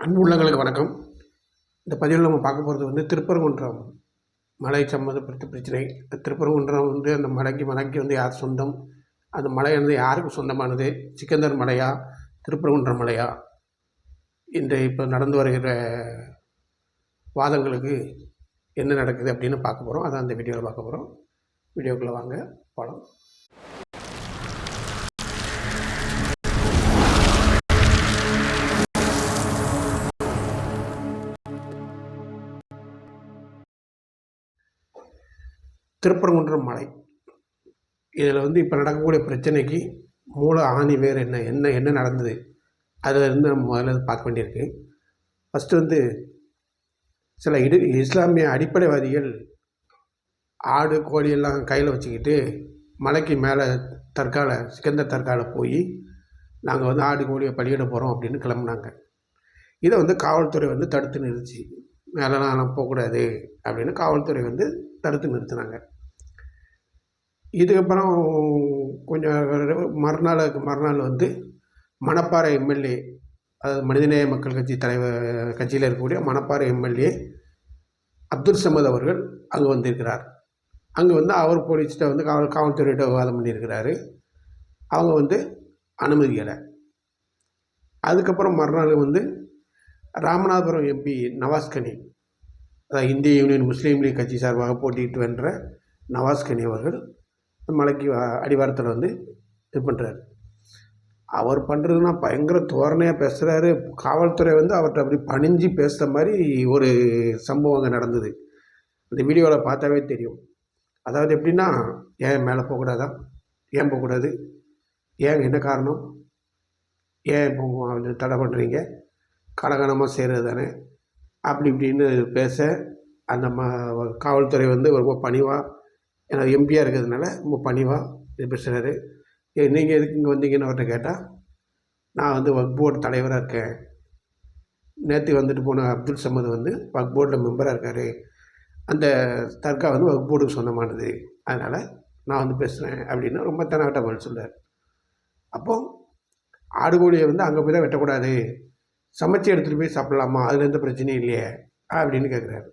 அன்பு உள்ளங்களுக்கு வணக்கம். இந்த பதிவில் நம்ம பார்க்க போகிறது வந்து திருப்பரங்குன்றம். மலை சம்மந்தப்பட்ட பிரச்சனை. திருப்பரங்குன்றம் வந்து அந்த மலைக்கு மலைக்கு வந்து யார் சொந்தம்? அந்த மலை வந்து யாருக்கு சொந்தமானது? சிக்கந்தர் மலையா? திருப்பரங்குன்றம் மலையா? இந்த இப்போ நடந்து வருகிற வாதங்களுக்கு என்ன நடக்குது அப்படின்னு பார்க்க போகிறோம் அதான் அந்த வீடியோவில் பார்க்க போகிறோம் வீடியோக்குள்ளே வாங்க போகலாம் திருப்பரங்குன்றம் மலை. இதில் வந்து இப்போ நடக்கக்கூடிய பிரச்சனைக்கு மூல ஆணி வேறு என்ன என்ன என்ன நடந்தது? அதில் இருந்து நம்ம முதல்ல பார்க்க வேண்டியிருக்கு. ஃபஸ்ட்டு வந்து சில இடு இஸ்லாமிய அடிப்படைவாதிகள் ஆடு கோழி எல்லாம் கையில் வச்சுக்கிட்டு மலைக்கு மேலே தற்கால சிக்கந்தர் தற்கால போய் நாங்கள் வந்து ஆடு கோழியை பலியிட போகிறோம் அப்படின்னு கிளம்புனாங்க. இதை வந்து காவல்துறை வந்து தடுத்து நிறுத்தி. மேலெலாம் போகக்கூடாது அப்படின்னு காவல்துறை வந்து தடுத்து நிறுத்தினாங்க. இதுக்கப்புறம் கொஞ்சம் மறுநாளுக்கு மறுநாள் வந்து மணப்பாறை எம்எல்ஏ அதாவது மனிதநேய மக்கள் கட்சி தலைவர் கட்சியில் இருக்கக்கூடிய மணப்பாறை எம்எல்ஏ அப்துல் சமத் அவர்கள் அங்கே வந்திருக்கிறார். அங்கே வந்து அவர் போலீஸ்கிட்ட வந்து காவல் காவல்துறையிட்ட விவாதம் பண்ணியிருக்கிறாரு. அவங்க வந்து அனுமதிக்கலை அதுக்கப்புறம் மறுநாள் வந்து ராமநாதபுரம் எம்பி நவாஸ்கனி அதாவது இந்திய யூனியன் முஸ்லீம் லீக் கட்சி சார்பாக போட்டியிட்டு வென்ற நவாஸ்கனி அவர்கள் மலைக்கு அடிவாரத்தில் வந்து இது பண்ணுறாரு அவர் பண்ணுறதுனா பயங்கர தோரணையாக பேசுகிறாரு காவல்துறை வந்து அவர்கிட்ட அப்படி பணிஞ்சு பேசுகிற மாதிரி ஒரு சம்பவம் அங்கே நடந்தது. அந்த வீடியோவில் பார்த்தாவே தெரியும். அதாவது எப்படின்னா ஏன் மேலே போகக்கூடாதா ஏன் போகக்கூடாது ஏன் என்ன காரணம்? ஏன் இப்போ தடை பண்ணுறீங்க கலகனமாக செய்கிறது தானே? அப்படி இப்படின்னு பேச அந்த ம காவல்துறை வந்து ரொம்ப பணிவாக ஏன்னா எம்பியாக இருக்கிறதுனால ரொம்ப பணிவாக இது பேசுகிறாரு ஏ நீங்கள் எதுக்கு இங்கே வந்தீங்கன்னு அவர்கிட்ட கேட்டால் நான் வந்து வக் போர்டு தலைவராக இருக்கேன். நேற்று வந்துட்டு போன அப்துல் சமது வந்து வக் போர்டில் மெம்பராக இருக்கார். அந்த தர்கா வந்து வக் போர்டுக்கு சொந்தமானது. அதனால் நான் வந்து பேசுகிறேன் அப்படின்னு ரொம்ப தனவட்ட பதில் சொல்கிறார் அப்போது ஆடு கோழியை வந்து அங்கே போய் தான் வெட்டக்கூடாது. சமைச்சு எடுத்துகிட்டு போய் சாப்பிட்லாமா? அதில் எந்த பிரச்சனையும் இல்லையே அப்படின்னு கேட்குறாரு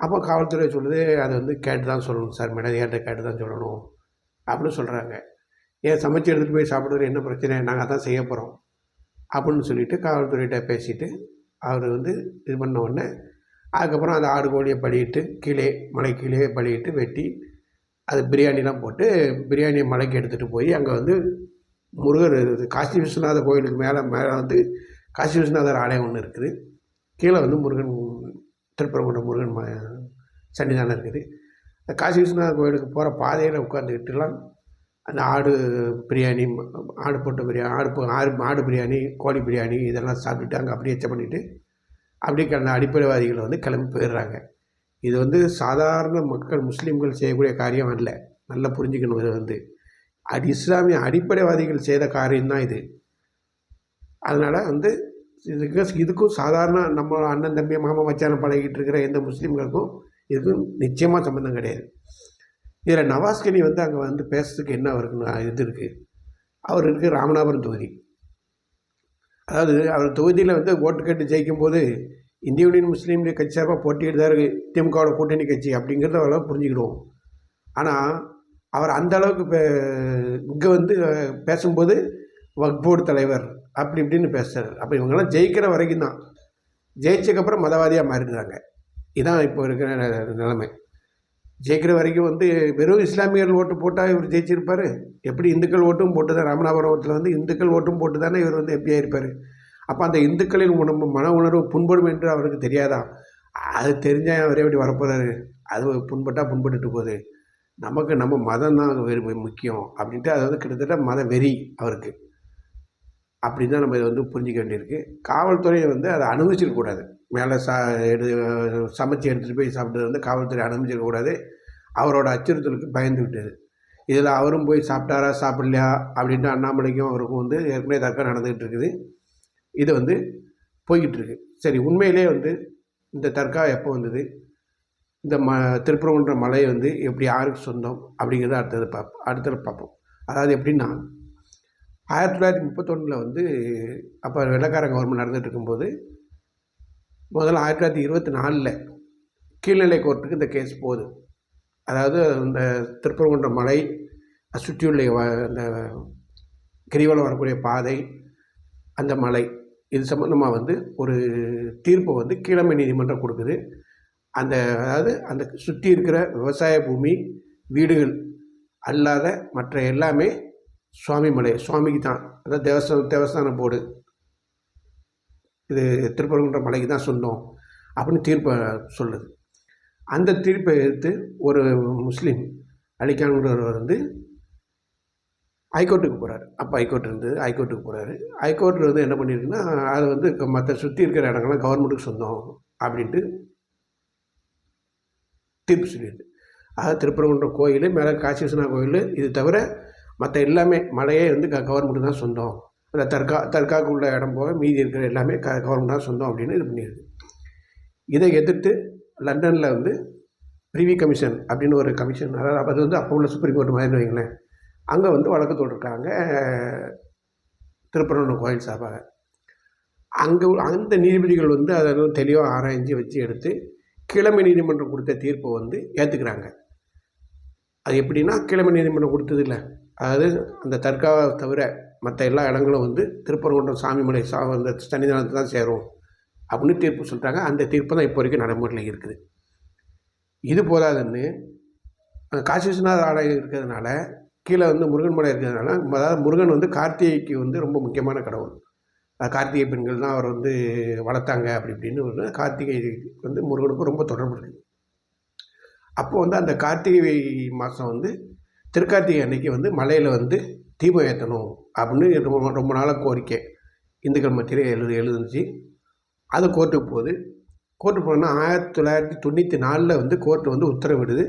அப்போ காவல்துறை சொல்லுது அதை வந்து கேட்டு தான் சொல்லணும் சார் மேடம் மேனேஜர்கிட்ட கேட்டு தான் சொல்லணும் அப்படின்னு சொல்கிறாங்க ஏன் சமைச்சு எடுத்துகிட்டு போய் சாப்பிட்றது என்ன பிரச்சனை? நாங்கள் அதான் செய்ய போகிறோம் அப்படின்னு சொல்லிவிட்டு காவல்துறையிட்ட பேசிவிட்டு அவர் வந்து இது பண்ண உடனே அதுக்கப்புறம் அந்த ஆடு கோழியை பழியிட்டு கீழே மலை கீழே பழியிட்டு வெட்டி அது பிரியாணிலாம் போட்டு பிரியாணியை மலைக்கு எடுத்துகிட்டு போய் அங்கே வந்து முருகர் காசி விஸ்வநாத கோயிலுக்கு மேலே மேலே வந்து காசி விஸ்வநாதர் ஆலயம் ஒன்று இருக்குது. கீழே வந்து முருகன் திருப்பரங்குன்ற முருகன் ம சன்னிதானம் இருக்குது. அந்த காசி விஸ்வநாதர் கோயிலுக்கு போகிற பாதையில் உட்காந்துக்கிட்டுலாம் அந்த ஆடு பிரியாணி ஆடு போட்ட பிரியாணி ஆடு ஆடு ஆடு பிரியாணி கோழி பிரியாணி இதெல்லாம் சாப்பிட்டுட்டு அங்கே அப்படியே எச்ச பண்ணிவிட்டு அப்படியே கிடந்த அடிப்படைவாதிகள் வந்து கிளம்பி போயிடுறாங்க. இது வந்து சாதாரண மக்கள் முஸ்லீம்கள் செய்யக்கூடிய காரியம் அல்ல. நல்லா புரிஞ்சுக்கணும் இது வந்து. அடி இஸ்லாமிய அடிப்படைவாதிகள் செய்த காரியம்தான் இது. அதனால் வந்து இதுக்கு இதுக்கும் சாதாரண நம்ம அண்ணன் தம்பி மாமா மச்சான பழகிட்டு இருக்கிற எந்த முஸ்லீம்களுக்கும் இதுக்கும் நிச்சயமாக சம்மந்தம் கிடையாது. இதில் நவாஸ்கனி வந்து அங்கே வந்து பேசுறதுக்கு என்ன அவருக்கு இது இருக்குது அவர் இருக்குது ராமநாதபுரம் தொகுதி. அதாவது அவர் தொகுதியில் வந்து ஓட்டு கேட்டு ஜெயிக்கும் போது இந்திய யூனியன் முஸ்லீம் லீக் கட்சி சார்பாக போட்டிட்டு தான் இருக்குது திமுகவோட கூட்டணி கட்சி அப்படிங்கிறத அவ்வளோ புரிஞ்சுக்கிடுவோம். ஆனால் அவர் அந்த அளவுக்கு இங்கே வந்து பேசும்போது வக்போர்டு தலைவர் அப்படி இப்படின்னு பேசுகிறார் அப்போ இவங்கெல்லாம் ஜெயிக்கிற வரைக்கும் தான். ஜெயிச்சதுக்கப்புறம் மதவாதியாக மாறிடுறாங்க. இதான் இப்போ இருக்கிற நிலைமை. ஜெயிக்கிற வரைக்கும் வந்து வெறும் இஸ்லாமியர்கள் ஓட்டு போட்டால் இவர் ஜெயிச்சிருப்பார். எப்படி இந்துக்கள் ஓட்டும் போட்டு தான் ராமநாதபுரத்தில் வந்து இந்துக்கள் ஓட்டும் போட்டு தானே இவர் வந்து எம்பியாக இருப்பார். அப்போ அந்த இந்துக்களின் உணவு மன உணர்வு புண்படும் என்று அவருக்கு தெரியாதா? அது தெரிஞ்சால் அவரே எப்படி வரப்போகிறாரு அது புண்பட்டால் புண்பட்டுட்டு போகுது. நமக்கு நம்ம மதம் தான் முக்கியம். அப்படின்ட்டு அது வந்து கிட்டத்தட்ட மத வெறி அவருக்கு. அப்படி தான் நம்ம இதை வந்து புரிஞ்சிக்க வேண்டியிருக்கு. காவல்துறையை வந்து அதை அனுமதிச்சிருக்கக்கூடாது மேலே சா எடு சமைச்சு எடுத்துகிட்டு போய் சாப்பிட்டது வந்து காவல்துறை அனுமதிச்சிருக்கக்கூடாது அவரோட அச்சுறுத்தலுக்கு பயந்து விட்டது. இதில் அவரும் போய் சாப்பிட்டாரா சாப்பிட்லையா அப்படின்ட்டு அண்ணாமலைக்கும் அவருக்கும் வந்து ஏற்கனவே தர்க்கம் நடந்துகிட்டு இருக்குது. இது வந்து போய்கிட்டு இருக்கு. சரி உண்மையிலே வந்து இந்த தர்கா எப்போ வந்தது? இந்த ம திருப்பரங்குன்ற மலை வந்து எப்படி யாருக்கு சொந்தம் அப்படிங்கிறத அடுத்தது பார்ப்போம். அடுத்தது பார்ப்போம். அதாவது எப்படின்னா ஆயிரத்தி தொள்ளாயிரத்தி முப்பத்தொன்னில் வந்து அப்போ வெள்ளக்காரன் கவர்மெண்ட் நடந்துட்டு இருக்கும்போது முதல்ல ஆயிரத்தி தொள்ளாயிரத்தி இருபத்தி நாலில் கீழ்நிலை கோர்ட்டுக்கு இந்த கேஸ் போகுது. அதாவது இந்த திருப்பரங்குன்ற மலை சுற்றியுள்ள வ- அந்த கிரிவலம் வரக்கூடிய பாதை அந்த மலை இது சம்மந்தமாக வந்து ஒரு தீர்ப்பை வந்து கீழமை நீதிமன்றம் கொடுக்குது. அந்த அதாவது அந்த சுற்றி இருக்கிற விவசாய பூமி வீடுகள் அல்லாத மற்ற எல்லாமே சுவாமி மலை சுவாமிக்கு தான் அதாவது தேவஸ்தான தேவஸ்தான போர்டு. இது திருப்பரங்குன்ற மலைக்கு தான் சொந்தம் அப்படின்னு தீர்ப்பை சொல்லுது. அந்த தீர்ப்பை எடுத்து ஒரு முஸ்லீம் அலிகான்கிறவர் வந்து ஹைகோர்ட்டுக்கு போகிறாரு அப்போ ஹைகோர்ட் இருந்து ஹைகோர்ட்டுக்கு போகிறாரு ஹைகோர்ட்டில் வந்து என்ன பண்ணியிருக்குன்னா அது வந்து மற்ற சுற்றி இருக்கிற இடங்கள்லாம் கவர்மெண்ட்டுக்கு சொந்தம் அப்படின்ட்டு தீர்ப்பு சொல்லிடுது அதாவது திருப்பரங்குன்றம் கோயில் மேலே காசி விஸ்வநாத கோயில் இது தவிர மற்ற எல்லாமே மலையே வந்து க கவர்மெண்ட்டு தான் சொந்தம். அந்த தர்கா தர்காவுக்கு உள்ள இடம் போக மீதி இருக்கிற எல்லாமே க கவர்மெண்ட் தான் சொந்தம் அப்படின்னு இது பண்ணிடுது. இதை எதிர்த்து லண்டனில் வந்து பிரிவி கமிஷன் அப்படின்னு ஒரு கமிஷன் அதாவது அது வந்து அப்போ உள்ள சுப்ரீம் கோர்ட் மாதிரி வைங்களேன். அங்கே வந்து வழக்கு தொட்டிருக்காங்க திருப்பரங்குன்றம் கோயில் சார்பாக. அங்கே அந்த நீதிபதிகள் வந்து அதை வந்து தெளிவாக ஆராய்ஞ்சு வச்சு எடுத்து கிழமை நீதிமன்றம் கொடுத்த தீர்ப்பை வந்து ஏற்றுக்கிறாங்க அது எப்படின்னா கிழமை நீதிமன்றம் கொடுத்தது இல்லை. அதாவது அந்த தர்காவை தவிர மற்ற எல்லா இடங்களும் வந்து திருப்பரங்குன்றம் சாமிமலை சா அந்த சன்னிதானத்தை தான் சேரும் அப்படின்னு தீர்ப்பு சொல்லிட்டாங்க அந்த தீர்ப்பு தான் இப்போ வரைக்கும் நடைமுறையில் இருக்குது. இது போதாதுன்னு காசி விஸ்வநாத ஆலயம் இருக்கிறதுனால கீழே வந்து முருகன் மலை இருக்கிறதுனால அதாவது முருகன் வந்து கார்த்திகைக்கு வந்து ரொம்ப முக்கியமான கடவுள். கார்த்திகை பெண்கள் தான் அவர் வந்து வளர்த்தாங்க அப்படி இப்படின்னு ஒரு கார்த்திகை வந்து முருகனுக்கும் ரொம்ப தொடர்பு இருக்குது அப்போ வந்து அந்த கார்த்திகை மாதம் வந்து திருக்கார்த்திகை அன்னைக்கு வந்து மலையில் வந்து தீபம் ஏற்றணும் அப்படின்னு ரொம்ப ரொம்ப நாளாக கோரிக்கை. இந்துக்கள் மத்தியில் எழுது எழுதுனுச்சு அது கோர்ட்டுக்கு போகுது. கோர்ட்டுக்கு போனோன்னா ஆயிரத்தி தொள்ளாயிரத்தி தொண்ணூற்றி நாலில் வந்து கோர்ட்டு வந்து உத்தரவிடுது.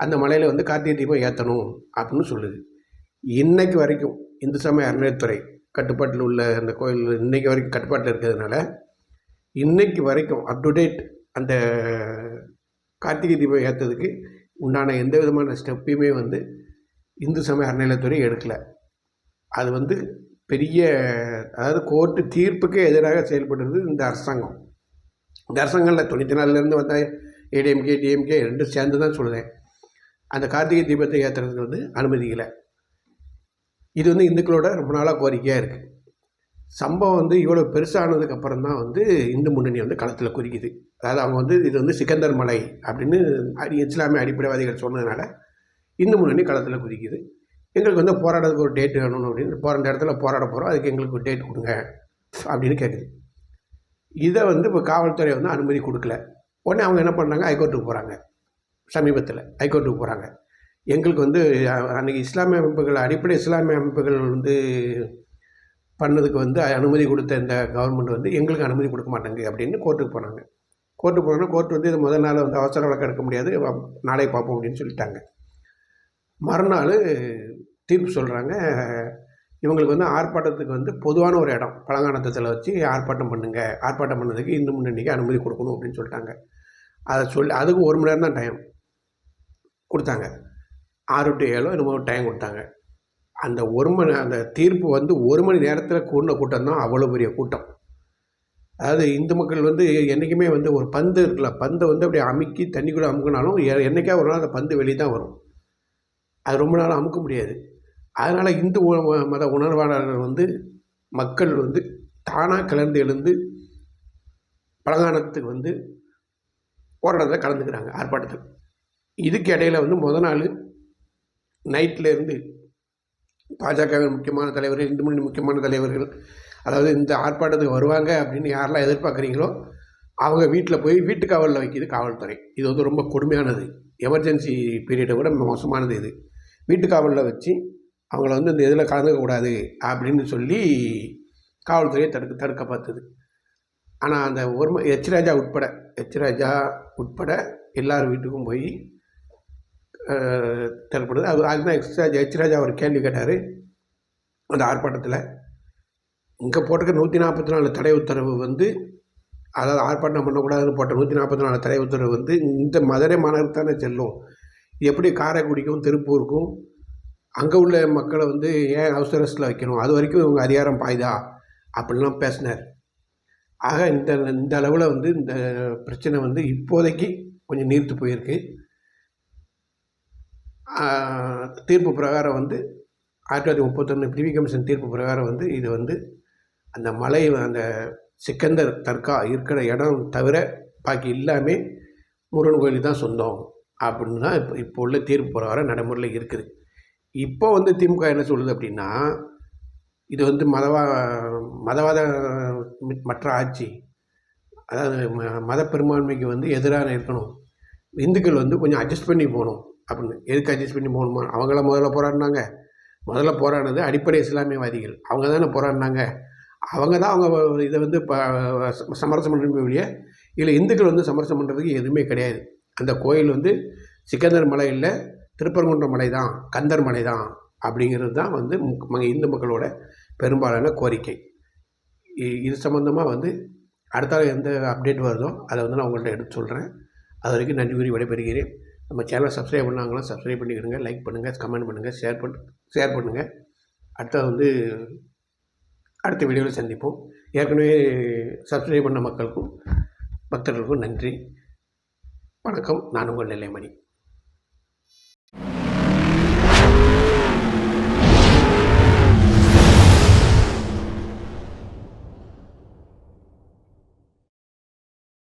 அந்த மலையில் வந்து கார்த்திகை தீபம் ஏற்றணும் அப்படின்னு சொல்லுது. இன்னைக்கு வரைக்கும் இந்து சமய அறநிலையத்துறை கட்டுப்பாட்டில் உள்ள அந்த கோயில் இன்னைக்கு வரைக்கும் கட்டுப்பாட்டில் இருக்கிறதுனால இன்னைக்கு வரைக்கும் அப் டு டேட் அந்த கார்த்திகை தீபம் ஏற்றதுக்கு உண்டான எந்த விதமான ஸ்டெப்பையுமே வந்து இந்து சமய அறநிலையத்துறை எடுக்கலை. அது வந்து பெரிய அதாவது கோர்ட்டு தீர்ப்புக்கு எதிராக செயல்படுறது இந்த அரசாங்கம். இந்த அரசாங்கங்களில் தொண்ணூற்றி நாலுலேருந்து வந்த ஏடிஎம்கே டிஎம்கே ரெண்டும் சேர்ந்து தான் சொல்லுவேன் அந்த கார்த்திகை தீபத்தை ஏற்றுறதுக்கு வந்து அனுமதிக்கலை இது வந்து இந்துக்களோட ரொம்ப நாளாக கோரிக்கையாக இருக்குது சம்பவம் வந்து இவ்வளோ பெருசானதுக்கு அப்புறம் தான் வந்து இந்து முன்னணி வந்து களத்தில் குறிக்குது அதாவது அவங்க வந்து இது வந்து சிக்கந்தர் மலை அப்படின்னு அடி- இஸ்லாமிய அடிப்படைவாதிகள் சொன்னதுனால இந்து முன்னணி களத்தில் குதிக்குது. எங்களுக்கு வந்து போராடுறதுக்கு ஒரு டேட் வேணும் அப்படின்னு போகிற இடத்துல போராட போகிறோம் அதுக்கு எங்களுக்கு ஒரு டேட் கொடுங்க அப்படின்னு கேட்குது இதை வந்து இப்போ காவல்துறை வந்து அனுமதி கொடுக்கல. உடனே அவங்க என்ன பண்ணாங்க ஹைகோர்ட்டுக்கு போகிறாங்க சமீபத்தில் ஹைகோர்ட்டுக்கு போகிறாங்க எங்களுக்கு வந்து அன்றைக்கி அன்னைக்கு இஸ்லாமிய அமைப்புகள் அடிப்படை இஸ்லாமிய அமைப்புகள் வந்து பண்ணதுக்கு வந்து அனுமதி கொடுத்த இந்த கவர்மெண்ட் வந்து எங்களுக்கு அனுமதி கொடுக்க மாட்டேங்குது அப்படின்னு கோர்ட்டுக்கு போனாங்க. கோர்ட்டுக்கு போனோன்னா கோர்ட் வந்து இது முதல் நாள் வந்து அவசர வழக்கு எடுக்க முடியாது. நாளை பார்ப்போம் அப்படின்னு சொல்லிட்டாங்க. மறுநாள் தீர்ப்பு சொல்கிறாங்க இவங்களுக்கு வந்து ஆர்ப்பாட்டத்துக்கு வந்து பொதுவான ஒரு இடம். பழங்கானத்தில் வச்சு ஆர்ப்பாட்டம் பண்ணுங்க. ஆர்ப்பாட்டம் பண்ணதுக்கு இந்து முன்னணிக்கு அனுமதி கொடுக்கணும் அப்படின்னு சொல்லிட்டாங்க. அதை சொல்லி அதுக்கு ஒரு மணி நேரம் தான் டைம் கொடுத்தாங்க. ஆறு டு ஏழோ என்னமோ டைம் கொடுத்தாங்க. அந்த ஒரு மணி அந்த தீர்ப்பு வந்து ஒரு மணி நேரத்தில் கூடின கூட்டம் தான் அவ்வளோ பெரிய கூட்டம். அதாவது இந்து மக்கள் வந்து என்றைக்குமே வந்து ஒரு பந்து இருக்குல்ல பந்தை வந்து அப்படியே அமுக்கி தண்ணிக்குள்ளே அமுக்கினாலும் எ- என்னைக்கா ஒரு நாள் அந்த பந்து வெளியே தான் வரும். அது ரொம்ப நாள் அமுக்க முடியாது. அதனால் இந்து மத உணர்வாளர்கள் வந்து மக்கள் வந்து தானாக கிளர்ந்து எழுந்து பழங்காலத்துக்கு வந்து போராட்டத்தில் கலந்துக்கிறாங்க ஆர்ப்பாட்டத்தில். இதுக்கு இடையில வந்து முத நாள் நைட்டில் பாஜகவின் முக்கியமான தலைவர்கள் இந்து முன்னணி முக்கியமான தலைவர்கள் அதாவது இந்த ஆர்ப்பாட்டத்துக்கு வருவாங்க அப்படின்னு யாரெல்லாம் எதிர்பார்க்குறீங்களோ அவங்க வீட்டில் போய் வீட்டு காவலில் வைக்கிது காவல்துறை. இது வந்து ரொம்ப கொடுமையானது. எமர்ஜென்சி பீரியடை விட மோசமானது இது. வீட்டு காவலில் வச்சு அவங்கள வந்து இந்த இதில் கலந்துக்கக்கூடாது அப்படின்னு சொல்லி காவல்துறையை தடுக்க தடுக்க பார்த்தது ஆனால் அந்த ஒரு ம- எச் ராஜா உட்பட எச் ராஜா உட்பட எல்லார் வீட்டுக்கும் போய் தரப்படுது அவர் அதுதான் எச் ராஜா எச் ராஜா ஒரு கேள்வி கேட்டார். அந்த ஆர்ப்பாட்டத்தில் இங்கே போட்டிருக்க நூற்றி நாற்பத்தி நாலு தடை உத்தரவு வந்து அதாவது ஆர்ப்பாட்டம் பண்ணக்கூடாதுன்னு போட்ட நூற்றி நாற்பத்தி நாலு தடை உத்தரவு வந்து இந்த மதுரை மாநகரத்தானே தானே செல்லும். எப்படி காரைக்குடிக்கும் திருப்பூருக்கும் அங்கே உள்ள மக்களை வந்து ஏன் அவசரஸில் வைக்கணும்? அது வரைக்கும் இவங்க அதிகாரம் பாயுதா? அப்படிலாம் பேசினார். ஆக இந்த இந்த அளவில் வந்து இந்த பிரச்சனை வந்து இப்போதைக்கு கொஞ்சம் நீர்த்து போயிருக்கு. தீர்ப்பு பிரகாரம் வந்து ஆயிரத்தி தொள்ளாயிரத்தி முப்பத்தொன்று பிரிவி கமிஷன் தீர்ப்பு பிரகாரம் வந்து இது வந்து அந்த மலை அந்த சிக்கந்தர் தர்கா இருக்கிற இடம் தவிர பாக்கி எல்லாமே முருகன் கோயிலுக்கு தான் சொந்தம். அப்படின்னு தான் இப்போ இப்போ உள்ள தீர்ப்பு பிரகாரம் நடைமுறையில் இருக்குது. இப்போ வந்து திமுக என்ன சொல்லுது அப்படின்னா இது வந்து மதவா மதவாத மற்ற ஆட்சி அதாவது ம- மத பெரும்பான்மைக்கு வந்து எதிராக இருக்கணும். இந்துக்கள் வந்து கொஞ்சம் அட்ஜஸ்ட் பண்ணி போகணும் அப்படின்னு. எதுக்கு அட்ஜஸ்ட் பண்ணி போகணுமா? அவங்கள முதல்ல போராடினாங்க. முதல்ல போராடினது அடிப்படை இஸ்லாமியவாதிகள். அவங்க தானே போராடினாங்க. அவங்க தான் அவங்க இதை வந்து இப்போ சமரசம் பண்ணுற வெளியே இதில் இந்துக்கள் வந்து சமரசம் பண்ணுறதுக்கு எதுவுமே கிடையாது. அந்த கோயில் வந்து சிக்கந்தர் மலை இல்லை திருப்பரங்குன்ற மலை தான் கந்தர் மலை தான் அப்படிங்கிறது தான் வந்து முக்- இந்து மக்களோட பெரும்பாலான கோரிக்கை. இது சம்மந்தமாக வந்து அடுத்த எந்த அப்டேட் வருதோ அதை வந்து நான் உங்கள்கிட்ட எடுத்து சொல்கிறேன் அது வரைக்கும் நன்றி கூறி விடைபெறுகிறேன். நம்ம சேனலை சப்ஸ்கிரைப் பண்ணாங்களோ சப்ஸ்கிரைப் பண்ணிக்கிடுங்க லைக் பண்ணுங்கள் கமெண்ட் பண்ணுங்கள் ஷேர் பண்ணு ஷேர் பண்ணுங்கள் அடுத்த வந்து அடுத்த வீடியோவில் சந்திப்போம். ஏற்கனவே சப்ஸ்கிரைப் பண்ண மக்களுக்கும் பக்தர்களுக்கும் நன்றி. வணக்கம். நான் உங்கள் நிலைமணி